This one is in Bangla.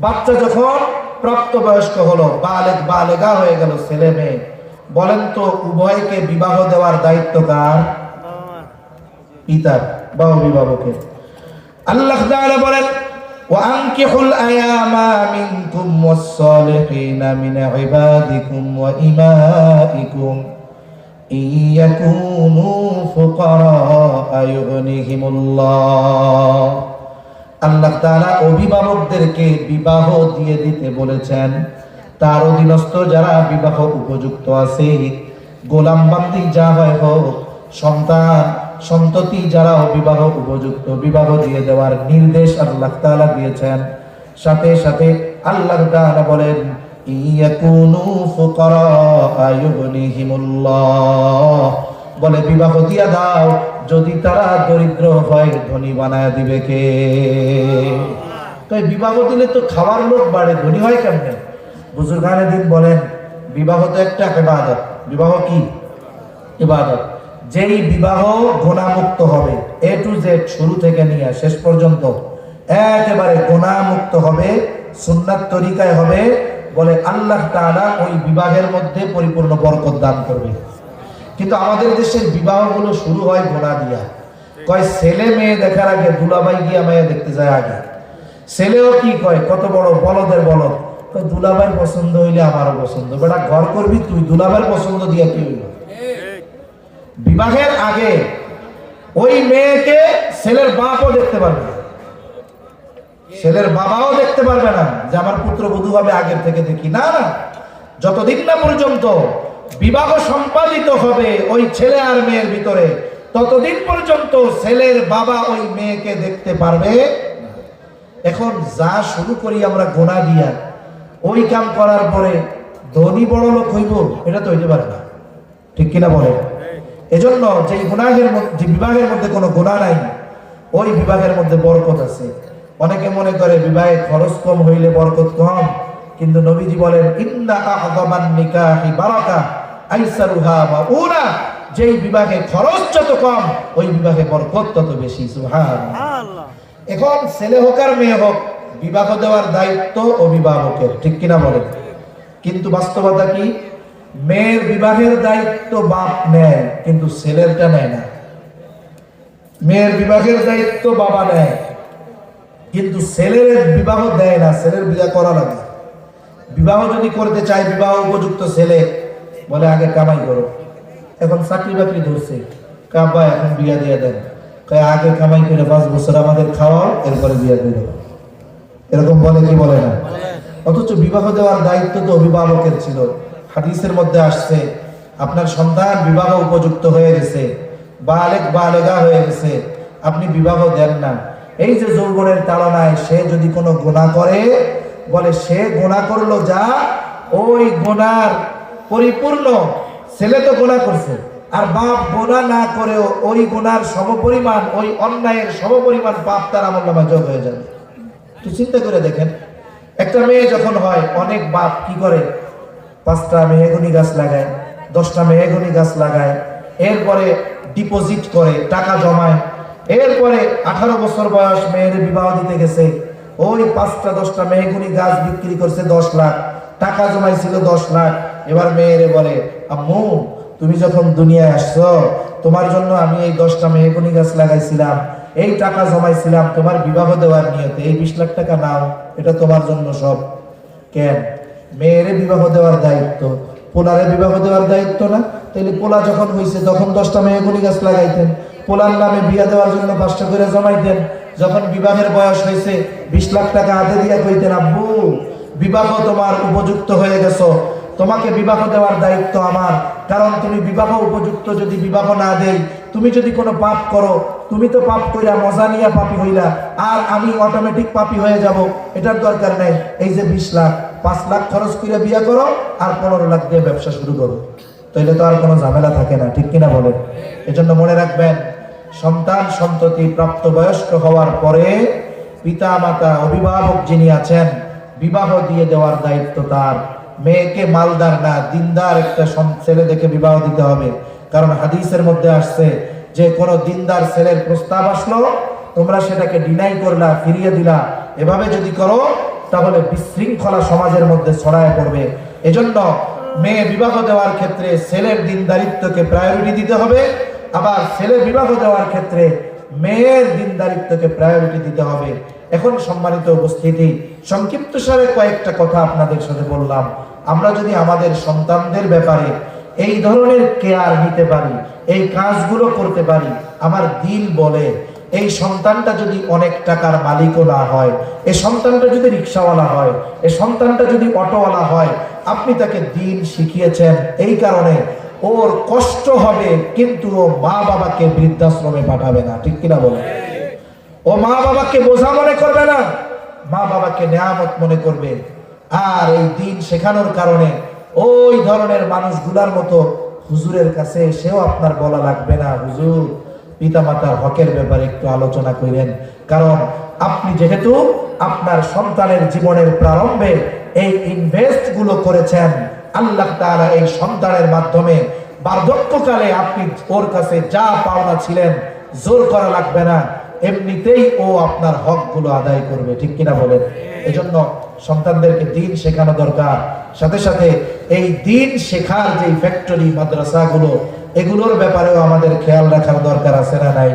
বাচ্চা যখন প্রাপ্তবয়স্ক হলো বালেক বালেগা হয়ে গেল ছেলে মেয়ে বলেন তো উভয়কে বিবাহ দেওয়ার দায়িত্ব কার পিতার বা অভিভাবকের আল্লাহ তাআলা বলেন وأنكحوا الأيام منكم والصالحين من عبادكم وإمائكم إن يكونوا فقراء يغنيهم الله আল্লাহ তাআলা অভিভাবকদেরকে বিবাহ দিয়ে দিতে বলেছেন। তার অধীনস্থ যারা বিবাহ উপযুক্ত আছে, গোলাম বান্দি যা হয় হোক, সন্তান, সন্ততি যারা বিবাহ উপযুক্ত, বিবাহ দিয়ে দেওয়ার নির্দেশ আল্লাহ তাআলা দিয়েছেন। সাথে সাথে আল্লাহ তাআলা বলেন বলে, বিবাহ দিয়া দাও যদি তারা দরিদ্র হয়, ধনী বানায় দিবে কে? তো বিবাহ দিলে তো খাওয়ার লোক বাড়ে, ধনী হয় কেমনে? বুজুর্গানে দিন বলেন, বিবাহ তো একটা ইবাদত। বিবাহ কি? ইবাদত। যেই বিবাহ গোনামুক্ত হবে এ টু জেড শুরু থেকে নিয়ে শেষ পর্যন্ত, একেবারে গোনামুক্ত হবে, সুন্নাত তরিকায় হবে, বলে আল্লাহ তাআলা ওই বিবাহের মধ্যে পরিপূর্ণ বরকত দান করবে। কিন্তু আমাদের দেশের বিবাহগুলো শুরু হয় গোনা দিয়া। কয়, ছেলে মেয়ে দেখার আগে দুলাভাই গিয়া মেয়ে দেখতে যায় আগে। ছেলেও কি কয়, কত বড় বলদের বলদ। কয়, দুলাভাই পছন্দ হইলে আমারও পছন্দ। বেটা, ঘর করবি তুই, দুলাভাইয়ের পছন্দ দিয়া কি বিবাহের আগে ওই মেয়েকে ছেলের বাপও দেখতে পারবে ছেলের বাবাও দেখতে পারবে না। যে আমার পুত্র বধূ হবে আগের থেকে দেখি। না, যতদিন না পর্যন্ত বিবাহ সম্পাদিত হবে ওই ছেলে আর মেয়ের ভিতরে। ততদিন পর্যন্ত ছেলের বাবা ওই মেয়েকে দেখতে পারবে এখন যা শুরু করি আমরা গোনা দিয়া ওই কাম করার পরে ধনী বড় লোক হইব, এটা তো হইতে পারে না। ঠিক কিনা বলে এজন্য যে গুনাহের মধ্যে বিবাহের মধ্যে কোনো গুণা নাই, ওই বিবাহের মধ্যে বরকত আছে। অনেকে মনে করে বিবাহে খরচ কম হইলে বরকত কম, কিন্তু নবীজি বলেন, ইন্না আযমান নিকাহি বারাকা। আইসারুহা মাউনা যেই বিবাহে খরচ যত কম ওই বিবাহে বরকত তত বেশি সুবহানাল্লাহ। এখন ছেলে হোক আর মেয়ে হোক বিবাহ দেওয়ার দায়িত্ব অভিভাবকের ঠিক কিনা বলেন? কিন্তু বাস্তবতা কি? মেয়ের বিবাহের দায়িত্ব বাপ নেয় কিন্তু ছেলেরটা নেয় না। মেয়ের বিবাহের দায়িত্ব বাবা নেয় কিন্তু ছেলের বিবাহ দেয় না ছেলের বিবাহ করা লাগে। বিবাহ যদি করতে চায় বিবাহ উপযুক্ত ছেলে বলে, আগে কামাই করো। এখন চাকরি বাকরি ধরছে। কাব্বা এখন বিয়া দিয়ে দেন। আগে কামাই করে পাঁচ বছর আমাদের খাওয়াও, এরপরে বিয়া দিয়ে দেবো এরকম বলে কি বলে না? অথচ বিবাহ দেওয়ার দায়িত্ব তো অভিভাবকের ছিল। হাদিসের মধ্যে আসছে, আপনার সন্তান বিবাহ উপযুক্ত হয়ে গেছে, বালেক বালেগা হয়ে গেছে, আপনি বিবাহ দেন না। এই যে যৌবনের তাড়নায় সে যদি কোনো গোনা করে, বলে, সে গোনা করল যা, ওই গুনার পরিপূর্ণ। ছেলে তো গোনা করছে। আর বাপ গোনা না করেও ওই গোনার সমপরিমাণ, ওই অন্যায়ের সমপরিমাণ পাপ তার আমল নামা যোগ হয়ে যাবে। একটু চিন্তা করে দেখেন। একটা মেয়ে যখন হয়, অনেক বাপ কি করে? পাঁচটা মেয়ে মেহগুনি গাছ লাগায়, দশটা মেয়ে মেহগুনি গাছ লাগায়, এরপরে ডিপোজিট করে, টাকা জমায়। এরপরে আঠারো বছর বয়স মেয়ের বিবাহ দিতে গেছে। ওই পাঁচটা, দশটা মেহগুনি গাছ বিক্রি করছে দশ লাখ। টাকা জমাইছিল দশ লাখ। এবার মেয়েরে বলে, আম্মু, তুমি যখন দুনিয়ায় আসছো, তোমার জন্য আমি এই দশটা মেহগুনি গাছ লাগাইছিলাম, এই টাকা জমাইছিলাম, তোমার বিবাহ দেওয়ার নিয়তে এই বিশ লাখ টাকা নাও, এটা তোমার জন্য সব। কেন? মেয়েরে বিবাহ দেওয়ার দায়িত্ব। পোলারে বিবাহ দেওয়ার দায়িত্ব না? তাহলে পোলা যখন হয়েছে তখন দশটা মেহগুনি গাছ লাগাইতেন। পোলার নামে বিয়া দেওয়ার জন্য পাঁচটা করে জমাইতেন। যখন বিবাহের বয়স হয়েছে বিশ লাখ টাকা হাতে দিয়া কইতেন আব্বু বিবাহ তোমার উপযুক্ত হয়ে গেছো। তোমাকে বিবাহ দেওয়ার দায়িত্ব আমার। কারণ তুমি বিবাহ উপযুক্ত যদি বিবাহ না দেই, তুমি যদি কোনো পাপ করো, তুমি তো পাপ কইরা মজা নিয়া পাপি হইলা, আর আমি অটোমেটিক পাপি হয়ে যাব, এটার দরকার নেই। এই যে বিশ লাখ, পাঁচ লাখ খরচ করে বিয়ে করো, আর পনেরো লাখ দিয়ে ব্যবসা শুরু করো। তাইলে তো আর কোনো ঝামেলা থাকে না, ঠিক কিনা বলেন? এজন্য মনে রাখবেন, সন্তান সন্ততি প্রাপ্তবয়স্ক হওয়ার পরে পিতা মাতা অভিভাবক যিনি আছেন, বিবাহ দিয়ে দেওয়ার দায়িত্ব তার। মেয়েকে মালদার না, দিনদার একটা ছেলে দেখে বিবাহ দিতে হবে। কারণ হাদিসের মধ্যে আসছে যে, কোনো দিনদার ছেলের প্রস্তাব আসলো, তোমরা সেটাকে ডিনাই করলা, ফিরিয়ে দিলা। এভাবে যদি করো, তাহলে বিশৃঙ্খলা সমাজের মধ্যে ছড়ায় পড়বে। এজন্য মেয়ে বিবাহ দেওয়ার ক্ষেত্রে ছেলের দিনদারিত্বকে প্রায়োরিটি দিতে হবে। আবার ছেলে বিবাহ দেওয়ার ক্ষেত্রে মেয়ের দিনদারিত্বকে প্রায়োরিটি দিতে হবে। এখন সম্মানিত উপস্থিতি, সংক্ষিপ্ত সারে কয়েকটা কথা আপনাদের সাথে বললাম। আমরা যদি আমাদের সন্তানদের ব্যাপারে এই ধরনের কেয়ার নিতে পারি, এই কাজগুলো করতে পারি, আমার দিল বলে, এই সন্তানটা যদি অনেক টাকার মালিকও না হয় এই সন্তানটা যদি রিক্সাওয়ালা হয় এই সন্তানটা যদি অটোওয়ালা হয়, আপনি তাকে দিন শিখিয়েছেন এই কারণে ওর কষ্ট হবে, কিন্তু ও মা বাবাকে বৃদ্ধাশ্রমে পাঠাবে না, ঠিক কিনা বলে ও মা বাবাকে বোঝা মনে করবে না, মা বাবাকে নেয়ামত মনে করবে। আর এই দিন শেখানোর কারণে ওই ধরনের মানুষগুলার মতো হুজুরের কাছে সেও আপনার বলা লাগবে না, হুজুর। পিতামাতার হকের ব্যাপারে একটু আলোচনা করেন। কারণ আপনি যেহেতু আপনার সন্তানের জীবনের প্রারম্ভে এই ইনভেস্টগুলো করেছেন, আল্লাহ তাআলা এই সন্তানের মাধ্যমে বার্ধক্যকালে আপনি ওর কাছে যা পাওনা ছিলেন, জোর করা লাগবে না। এমনিতেই ও আপনার হকগুলো আদায় করবে, ঠিক কিনা বলেন? এজন্য সন্তানদেরকে দিন শেখানো দরকার। সাথে সাথে এই দিন শেখার যে ফ্যাক্টরি মাদ্রাসাগুলো, এগুলোর ব্যাপারেও আমাদের খেয়াল রাখার দরকার আছে না নাই?